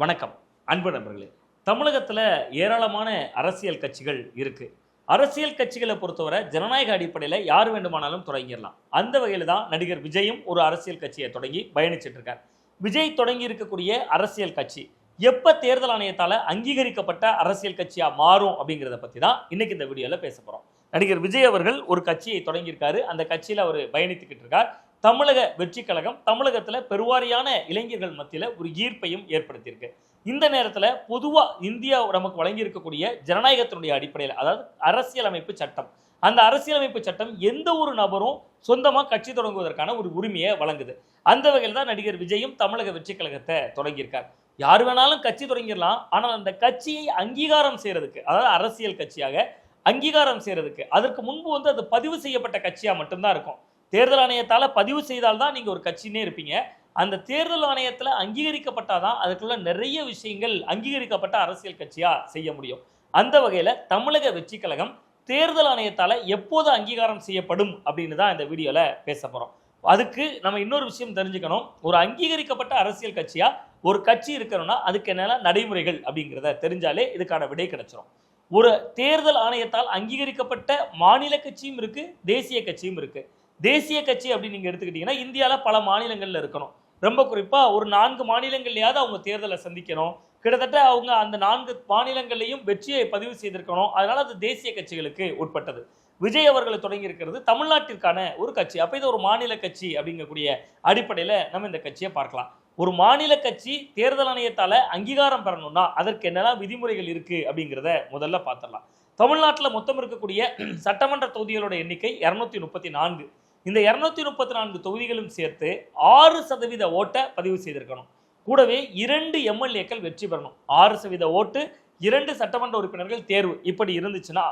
வணக்கம் அன்பு நண்பர்களே. தமிழகத்தில் ஏராளமான அரசியல் கட்சிகள் இருக்குது அரசியல் கட்சிகளை பொறுத்தவரை ஜனநாயக அடிப்படையில் யார் வேண்டுமானாலும் தொடங்கிடலாம். அந்த வகையில் தான் நடிகர் விஜயும் ஒரு அரசியல் கட்சியை தொடங்கி பயணிச்சிட்டு இருக்கார். விஜய் தொடங்கி இருக்கக்கூடிய அரசியல் கட்சி எப்போ தேர்தல் ஆணையத்தால் அங்கீகரிக்கப்பட்ட அரசியல் கட்சியாக மாறும் அப்படிங்கிறத பற்றி தான் இன்னைக்கு இந்த வீடியோவில் பேச போகிறோம் நடிகர் விஜய் அவர்கள் ஒரு கட்சியை தொடங்கியிருக்காரு. அந்த கட்சியில் அவர் பயணித்துக்கிட்டு இருக்கார். தமிழக வெற்றி கழகம் தமிழகத்தில் பெருவாரியான இளைஞர்கள் மத்தியில் ஒரு ஈர்ப்பையும் ஏற்படுத்தியிருக்கு. இந்த நேரத்தில் பொதுவாக இந்தியா நமக்கு வழங்கியிருக்கக்கூடிய ஜனநாயகத்தினுடைய அடிப்படையில் அதாவது அரசியலமைப்பு சட்டம் அந்த அரசியலமைப்பு சட்டம் எந்த ஒரு நபரும் சொந்தமாக கட்சி தொடங்குவதற்கான ஒரு உரிமையை வழங்குது. அந்த வகையில் தான் நடிகர் விஜயும் தமிழக வெற்றி கழகத்தை தொடங்கியிருக்கார். யார் வேணாலும் கட்சி தொடங்கிடலாம் ஆனால் அந்த கட்சியை அங்கீகாரம் செய்கிறதுக்கு அதாவது அரசியல் கட்சியாக அங்கீகாரம் செய்கிறதுக்கு அதற்கு முன்பு வந்து அது பதிவு செய்யப்பட்ட கட்சியாக மட்டும்தான் இருக்கும். தேர்தல் ஆணையத்தால் பதிவு செய்தால்தான் நீங்கள் ஒரு கட்சினே இருப்பீங்க. அந்த தேர்தல் ஆணையத்தில் அங்கீகரிக்கப்பட்டால் தான் அதுக்குள்ள நிறைய விஷயங்கள் அங்கீகரிக்கப்பட்ட அரசியல் கட்சியாக செய்ய முடியும். அந்த வகையில் தமிழக வெற்றி கழகம் தேர்தல் ஆணையத்தால் எப்போது அங்கீகாரம் செய்யப்படும் அப்படின்னு தான் இந்த வீடியோவில் பேச போகிறோம் அதுக்கு நம்ம இன்னொரு விஷயம் தெரிஞ்சுக்கணும். ஒரு அங்கீகரிக்கப்பட்ட அரசியல் கட்சியாக ஒரு கட்சி இருக்கணும்னா அதுக்கு என்னென்ன நடைமுறைகள் அப்படிங்கிறத தெரிஞ்சாலே இதுக்கான விடை கிடைச்சிரும். ஒரு தேர்தல் ஆணையத்தால் அங்கீகரிக்கப்பட்ட மாநில கட்சியும் இருக்குது தேசிய கட்சியும் இருக்குது தேசிய கட்சி அப்படின்னு நீங்கள் எடுத்துக்கிட்டிங்கன்னா இந்தியாவில் பல மாநிலங்களில் இருக்கணும். ரொம்ப குறிப்பாக ஒரு நான்கு மாநிலங்கள்லையாவது அவங்க தேர்தலை சந்திக்கணும். கிட்டத்தட்ட அவங்க அந்த நான்கு மாநிலங்கள்லையும் வெற்றியை பதிவு செய்திருக்கணும். அதனால அது தேசிய கட்சிகளுக்கு உட்பட்டது. விஜய் அவர்களை தொடங்கி இருக்கிறது தமிழ்நாட்டிற்கான ஒரு கட்சி. அப்போ இது ஒரு மாநில கட்சி அப்படிங்கக்கூடிய அடிப்படையில் நம்ம இந்த கட்சியை பார்க்கலாம். ஒரு மாநில கட்சி தேர்தல் ஆணையத்தால் அங்கீகாரம் பெறணும்னா அதற்கு என்னெல்லாம் விதிமுறைகள் இருக்குது அப்படிங்கிறத முதல்ல பார்த்துடலாம். தமிழ்நாட்டில் மொத்தம் இருக்கக்கூடிய சட்டமன்ற தொகுதிகளோட எண்ணிக்கை இரநூத்தி முப்பத்தி நான்கு. இந்த இரநூத்தி முப்பத்தி நான்கு தொகுதிகளும் சேர்த்து ஆறு சதவீத ஓட்டை பதிவு செய்திருக்கணும். கூடவே இரண்டு எம்எல்ஏக்கள் வெற்றி பெறணும். ஆறு சதவீத ஓட்டு இரண்டு சட்டமன்ற உறுப்பினர்கள் தேர்வு. இப்படி இருந்துச்சுன்னா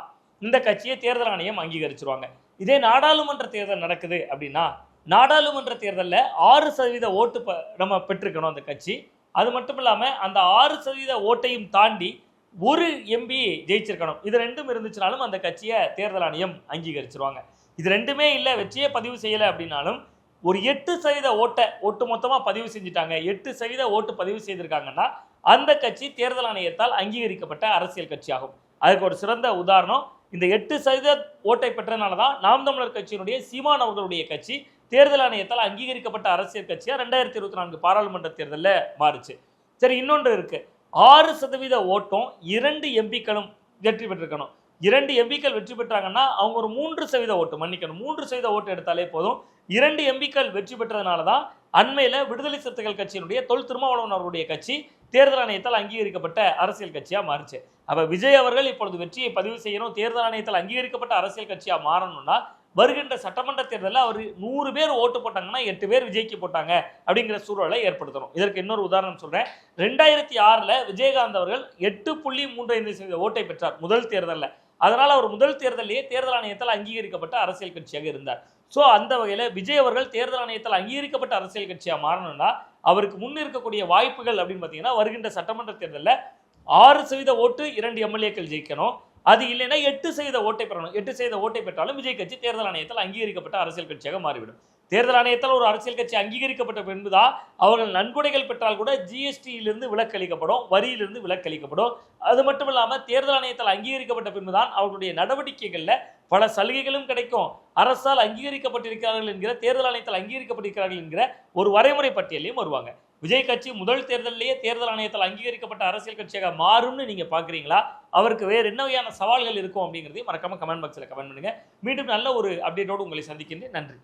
இந்த கட்சியை தேர்தல் ஆணையம் அங்கீகரிச்சிருவாங்க. இதே நாடாளுமன்ற தேர்தல் நடக்குது அப்படின்னா நாடாளுமன்ற தேர்தலில் ஆறு சதவீத ஓட்டு ப- நம்ம பெற்றிருக்கணும் அந்த கட்சி. அது மட்டும் இல்லாமல் அந்த ஆறு சதவீத ஓட்டையும் தாண்டி ஒரு எம்பி ஜெயிச்சிருக்கணும். இது ரெண்டும் இருந்துச்சுனாலும் அந்த கட்சியை தேர்தல் ஆணையம் அங்கீகரிச்சிருவாங்க. இது ரெண்டுமே இல்லை வெற்றியே பதிவு செய்யலை அப்படின்னாலும் ஒரு எட்டு சதவீத ஓட்டை ஒட்டு மொத்தமாக பதிவு செஞ்சுட்டாங்க. எட்டு சதவீத ஓட்டு பதிவு செய்திருக்காங்கன்னா அந்த கட்சி தேர்தல் ஆணையத்தால் அங்கீகரிக்கப்பட்ட அரசியல் கட்சியாகும். அதுக்கு ஒரு சிறந்த உதாரணம் இந்த எட்டு சதவீத ஓட்டை பெற்றனால தான் நாம் தமிழர் கட்சியினுடைய சீமான் அவர்களுடைய கட்சி தேர்தல் ஆணையத்தால் அங்கீகரிக்கப்பட்ட அரசியல் கட்சியாக ரெண்டாயிரத்தி இருபத்தி நான்கு பாராளுமன்ற தேர்தலில் மாறுச்சு. சரி இன்னொன்று இருக்கு. ஆறு சதவீத ஓட்டம் இரண்டு எம்பிக்களும் வெற்றி பெற்றிருக்கணும். இரண்டு எம்பிக்கள் வெற்றி பெற்றாங்கன்னா அவங்க ஒரு மூன்று சதவீத ஓட்டு மன்னிக்கணும் மூன்று சதவீத ஓட்டு எடுத்தாலே போதும். இரண்டு எம்பிக்கள் வெற்றி பெற்றதுனால தான் அண்மையில் விடுதலை சிறுத்தைகள் கட்சியினுடைய தொல் திருமாவளவன் அவருடைய கட்சி தேர்தல் ஆணையத்தால் அங்கீகரிக்கப்பட்ட அரசியல் கட்சியாக மாறுச்சு. அப்போ விஜய் அவர்கள் இப்பொழுது வெற்றியை பதிவு செய்யணும் தேர்தல் ஆணையத்தால் அங்கீகரிக்கப்பட்ட அரசியல் கட்சியாக மாறணும்னா வருகின்ற சட்டமன்ற தேர்தலில் அவர் நூறு பேர் ஓட்டு போட்டாங்கன்னா எட்டு பேர் விஜய்க்கு போட்டாங்க அப்படிங்கிற சூழலை ஏற்படுத்தணும். இதற்கு இன்னொரு உதாரணம் சொல்கிறேன் ரெண்டாயிரத்தி ஆறில் விஜயகாந்த் அவர்கள் எட்டு புள்ளி மூன்று ஐந்து சதவீத ஓட்டை பெற்றார் முதல் தேர்தலில். அதனால் அவர் முதல் தேர்தலிலேயே தேர்தல் ஆணையத்தால் அங்கீகரிக்கப்பட்ட அரசியல் கட்சியாக இருந்தார். ஸோ அந்த வகையில் விஜய் அவர்கள் தேர்தல் ஆணையத்தால் அங்கீகரிக்கப்பட்ட அரசியல் கட்சியாக மாறணும்னா அவருக்கு முன் இருக்கக்கூடிய வாய்ப்புகள் அப்படின்னு பார்த்தீங்கன்னா வருகின்ற சட்டமன்ற தேர்தலில் ஆறு சதவீத ஓட்டு இரண்டு எம்எல்ஏக்கள் ஜெயிக்கணும். அது இல்லைன்னா எட்டு சதவீத ஓட்டை பெறணும். எட்டு செய்த ஓட்டை பெற்றாலும் விஜய் கட்சி தேர்தல் ஆணையத்தால் அங்கீகரிக்கப்பட்ட அரசியல் கட்சியாக மாறிவிடும். தேர்தல் ஆணையத்தால் ஒரு அரசியல் கட்சி அங்கீகரிக்கப்பட்ட பின்புதான் அவர்கள் நன்கொடைகள் பெற்றால் கூட ஜிஎஸ்டியிலிருந்து விலக்களிக்கப்படும் வரியிலிருந்து விலக்களிக்கப்படும். அது மட்டும் இல்லாமல் தேர்தல் ஆணையத்தால் அங்கீகரிக்கப்பட்ட பின்புதான் அவர்களுடைய நடவடிக்கைகளில் பல சலுகைகளும் கிடைக்கும். அரசால் அங்கீகரிக்கப்பட்டிருக்கிறார்கள் என்கிற தேர்தல் ஆணையத்தால் அங்கீகரிக்கப்பட்டிருக்கிறார்கள் என்கிற ஒரு வரைமுறை பட்டியலையும் வருவாங்க. விஜய் கட்சி முதல் தேர்தலிலேயே தேர்தல் ஆணையத்தால் அங்கீகரிக்கப்பட்ட அரசியல் கட்சியாக மாறும்னு நீங்கள் பார்க்குறீங்களா அவருக்கு வேறு என்ன வகையான சவால்கள் இருக்கும் அப்படிங்கிறதையும் மறக்காம கமெண்ட் பாக்ஸில் கமெண்ட் பண்ணுங்கள் மீண்டும் நல்ல ஒரு அப்டேட்டோடு உங்களை சந்திக்கின்றேன். நன்றி.